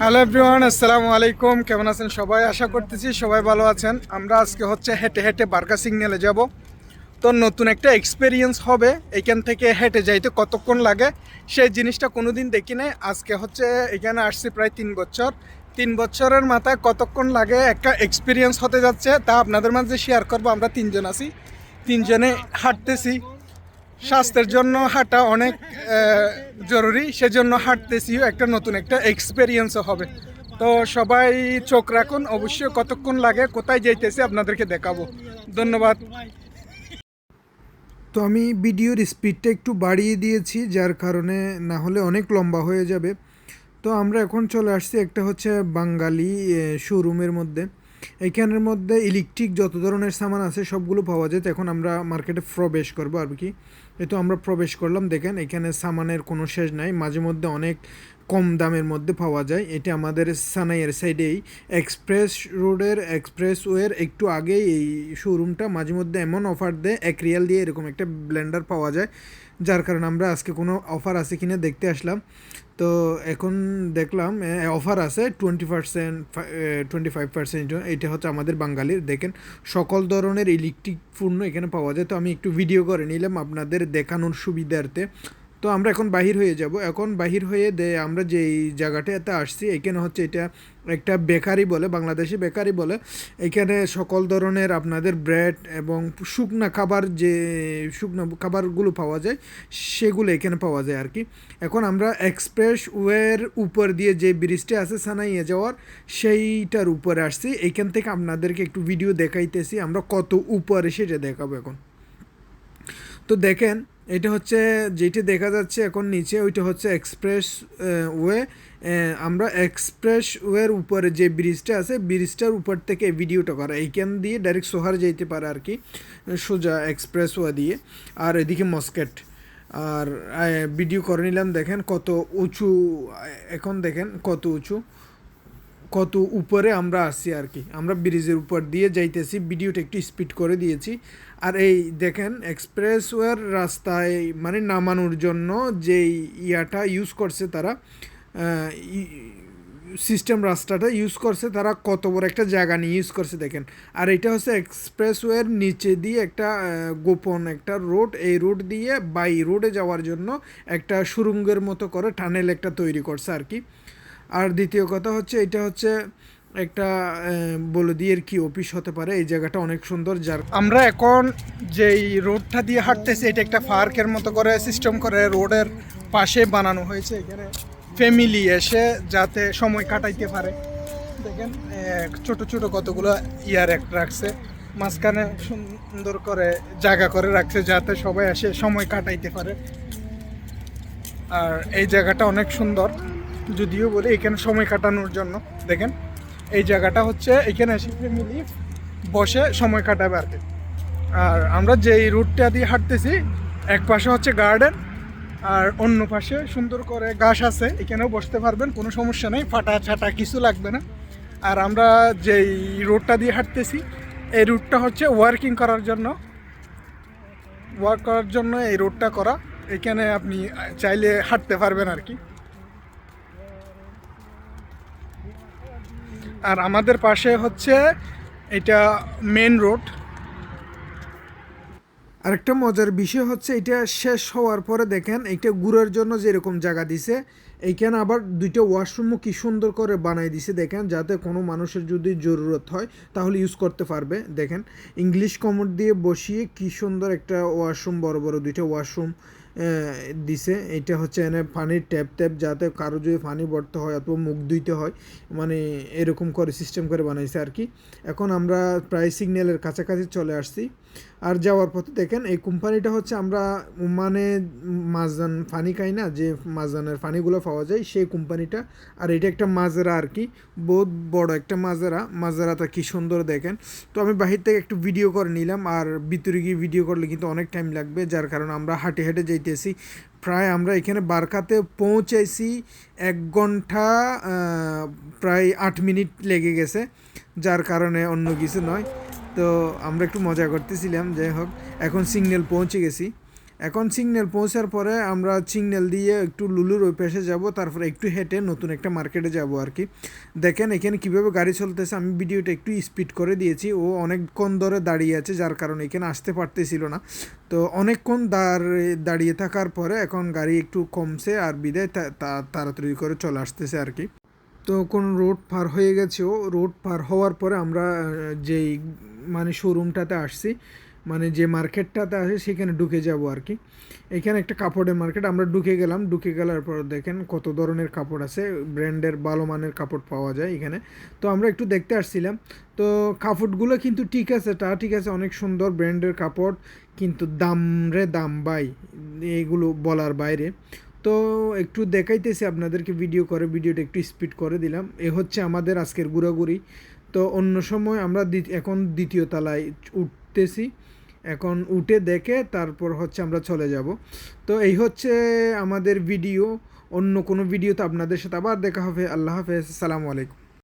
Hello everyone আসসালামু আলাইকুম। কেমন আছেন সবাই? আশা করতেছি সবাই ভালো আছেন। আমরা আজকে হচ্ছে হেঁটে হেঁটে বার্কা সিগন্যালে যাব। তো নতুন একটা এক্সপিরিয়েন্স হবে। এখান থেকে হেঁটে যাইতে কতক্ষণ লাগে? সেই জিনিসটা কোনোদিন দেখি নাই। আজকে হচ্ছে এখানে আসছি প্রায় তিন বছর। তিন বছরের মাথায় কতক্ষণ লাগে একটা এক্সপিরিয়েন্স হতে যাচ্ছে তা আপনাদের মাঝে শেয়ার করব। আমরা তিনজন আছি। তিনজনে হাঁটতেছি। স্বাস্থ্যের জন্য হাঁটা অনেক জরুরি। সেজন্য হাঁটতেছিও একটা নতুন একটা এক্সপিরিয়েন্সও হবে। তো সবাই চোখ রাখুন। অবশ্যই কতক্ষণ লাগে, কোথায় যাইতেছে আপনাদেরকে দেখাবো। ধন্যবাদ। তো আমি ভিডিওর স্পিডটা একটু বাড়িয়ে দিয়েছি, যার কারণে না হলে অনেক লম্বা হয়ে যাবে। তো আমরা এখন চলে আসছি একটা হচ্ছে বাঙালি শোরুমের মধ্যে। এখানের মধ্যে ইলেকট্রিক যত ধরনের সামান আছে, সবগুলো পাওয়া যায়। তো এখন আমরা মার্কেটে প্রবেশ করব, আর কি। এই তো আমরা প্রবেশ করলাম দেখেন এখানে সামানের কোনো শেষ নাই মাঝে মধ্যে অনেক কম দামের মধ্যে পাওয়া যায়। এটা আমাদের সানাইয়ের সাইডেই এক্সপ্রেস রোডের এক্সপ্রেস ওয়ের একটু আগেই এই শোরুমটা মাঝে মধ্যে এমন অফার দেয়, এক রিয়াল দিয়ে এরকম একটা ব্লেন্ডার পাওয়া যায়, যার কারণে আমরা আজকে কোনো অফার আছে কিনা দেখতে আসলাম। তো এখন দেখলাম অফার আছে twenty percent twenty five percent এটা হচ্ছে আমাদের বাঙালির, দেখেন, সকল ধরনের ইলেকট্রিক পণ্য এখানে পাওয়া যায়। তো আমি একটু ভিডিও করে নিলাম আপনাদের দেখানোর সুবিধার্থে। তো আমরা এখন বাহির হয়ে যাব। এখন বাহির হয়ে দে, আমরা যেই জায়গাটাতে আসছি, এখানে হচ্ছে এটা একটা বেকারি বলে, বাংলাদেশি বেকারি বলে। এখানে সকল ধরনের আপনাদের ব্রেড এবং শুকনা খাবার যে, শুকনো খাবারগুলো পাওয়া যায়, সেগুলো এখানে পাওয়া যায় আর কি। এখন আমরা এক্সপ্রেস ওয়ের উপর দিয়ে যে ব্রিজটা আছে সানাইয়ে যাওয়ার, সেইটার উপরে আসছি। এখান থেকে আপনাদেরকে একটু ভিডিও দেখাইতেছি, আমরা কত উপরে সেটা দেখাবো এখন। তো দেখেন এটা হচ্ছে যেটি দেখা যাচ্ছে এখন নিচে, ওইটা হচ্ছে এক্সপ্রেস ওয়ে আমরা এক্সপ্রেস ওয়ের উপরে যে ব্রিজটা আছে ব্রিজটার উপর থেকে ভিডিওটা করা। এইখান দিয়ে ডাইরেক্ট সোহার যেতে পারে আর কি, সোজা এক্সপ্রেস ওয়ে দিয়ে। আর এদিকে মস্কেট আর ভিডিও করে নিলাম, দেখেন কত উঁচু এখন দেখেন কত উঁচু। কত উপরে আমরা আসছি আর কি। আমরা ব্রিজের উপর দিয়ে যাইতেছি, ভিডিওটা একটু স্পিড করে দিয়েছি। আর এই দেখেন এক্সপ্রেসওয়ের রাস্তায় মানে নামানোর জন্য যেই ইয়াটা ইউজ করছে তারা সিস্টেম রাস্তাটা ইউজ করছে তারা কত বড় একটা জায়গা নিয়ে ইউজ করছে দেখেন। আর এটা হচ্ছে এক্সপ্রেসওয়ের নিচে দিয়ে একটা গোপন একটা রোড এই রোড দিয়ে বাই রোডে যাওয়ার জন্য একটা সুরঙ্গের মতো করে টানেল একটা তৈরি করছে আর কি। আর দ্বিতীয় কথা হচ্ছে, এটা হচ্ছে একটা বলদিয়ের কি অফিস হতে পারে, এই জায়গাটা অনেক সুন্দর, যার আমরা এখন যেই রোডটা দিয়ে হাঁটতেছি, এটা একটা পার্কের মতো করে সিস্টেম করে রোডের পাশে বানানো হয়েছে, এখানে ফ্যামিলি এসে যাতে সময় কাটাইতে পারে। দেখেন ছোট ছোট কতগুলো ইয়ার এক রাখছে, মাঝখানে সুন্দর করে জায়গা করে রাখছে, যাতে সবাই এসে সময় কাটাইতে পারে। আর এই জায়গাটা অনেক সুন্দর। যদিও বলি, এখানে সময় কাটানোর জন্য। দেখেন, এই জায়গাটা হচ্ছে, এখানে এসে ফ্যামিলি বসে সময় কাটাবে আর কি। আর আমরা যেই রুটটা দিয়ে হাঁটতেছি, এক পাশে হচ্ছে গার্ডেন আর অন্য পাশে সুন্দর করে গাছ আছে, এখানেও বসতে পারবেন, কোনো সমস্যা নেই, ফাটা ছাটা কিছু লাগবে না। আর আমরা যেই রোডটা দিয়ে হাঁটতেছি, এই রুটটা হচ্ছে ওয়ার্কিং করার জন্য। ওয়ার্ক করার জন্য এই রোডটা করা, এখানে আপনি চাইলে হাঁটতে পারবেন আর কি। আর আমাদের পাশে হচ্ছে এটা মেন রোড আরেকটা মজার বিষয় হচ্ছে এটা শেষ হওয়ার পরে দেখেন, এটা ঘুরার জন্য যেরকম জায়গা দিছে, এইখানে আবার দুইটা ওয়াশরুমও কি সুন্দর করে বানাই দিছে দেখেন, যাতে কোনো মানুষের যদি জরুরত হয় তাহলে ইউজ করতে পারবে। দেখেন ইংলিশ কমোড দিয়ে বসিয়ে কি সুন্দর একটা ওয়াশরুম বড় বড় দুইটা ওয়াশরুম দিছে। এটা হচ্ছে এনে পানির ট্যাপ ট্যাপ যাতে কারও যদি পানি ভরতে হয় অথবা মুখ ধুইতে হয় মানে এরকম করে সিস্টেম করে বানাইছে আর কি। এখন আমরা প্রায় সিগন্যালের কাছাকাছি চলে আসছি। আর যাওয়ার পথে দেখেন, এই কোম্পানিটা হচ্ছে আমরা মানে মাজান ফানি খাই না, যে মাজানের ফানিগুলো পাওয়া যায়, সেই কোম্পানিটা। আর এটা একটা মাজেরা আর কি, বহুত বড় একটা মাজেরা মাজেরাটা কি সুন্দর দেখেন। তো আমি বাহির থেকে একটু ভিডিও করে নিলাম, আর ভিতরে গিয়ে ভিডিও করলে কিন্তু অনেক টাইম লাগবে, যার কারণে আমরা হাঁটে হেঁটে যাইতেছি। প্রায় আমরা এখানে বারকাতে পৌঁছাইছি এক ঘণ্টা প্রায় আট মিনিট লেগে গেছে, যার কারণে অন্য কিছু নয়। তো আমরা একটু মজা করতেছিলাম, যাই হোক, এখন সিগন্যাল পৌঁছে গেছি। এখন সিগন্যাল পৌঁছার পরে আমরা সিগন্যাল দিয়ে একটু লুলুর ওই পাশে যাব, তারপরে একটু হেঁটে নতুন একটা মার্কেটে যাব আর কি। দেখেন এখানে কীভাবে গাড়ি চলতেছে, আমি ভিডিওটা একটু স্পিড করে দিয়েছি, ও অনেকক্ষণ ধরে দাঁড়িয়ে আছে, যার কারণে এখানে আসতে পারতেছিল না। তো অনেকক্ষণ দাঁড়- দাঁড়িয়ে থাকার পরে এখন গাড়ি একটু কমছে আর বিদায় তাড়াতাড়ি করে চলে আসতেছে আর কি। তো কোন রোড পার হয়ে গেছে ও রোড পার হওয়ার পরে আমরা যেই মানে শোরুমটাতে আসছি মানে যে মার্কেটটাতে আছে সেখানে ঢুকে যাব আর কি। এখানে একটা কাপড়ের মার্কেট আমরা ঢুকে গেলাম, ঢুকে গেলার পর দেখেন কত ধরনের কাপড় আছে, ব্র্যান্ডের ভালো মানের কাপড় পাওয়া যায় এখানে। তো আমরা একটু দেখতে আসছিলাম, তো কাপড়গুলো কিন্তু ঠিক আছে, তা ঠিক আছে, অনেক সুন্দর ব্র্যান্ডের কাপড়, কিন্তু দাম রে দাম বাই এগুলো বলার বাইরে। তো একটু দেখাইতেছি আপনাদেরকে ভিডিও করে ভিডিওটা একটু স্পিড করে দিলাম। এ হচ্ছে আমাদের আজকের ঘোরাঘুরি। তো অন্য সময় আমরা এখন দ্বিতীয় তলায় উঠতেছি। এখন উঠে দেখে তারপর হচ্ছে আমরা চলে যাব। তো এই হচ্ছে আমাদের ভিডিও। অন্য কোনো ভিডিওতে আপনাদের সাথে আবার দেখা হবে। আল্লাহ হাফেজ। আসসালামু আলাইকুম।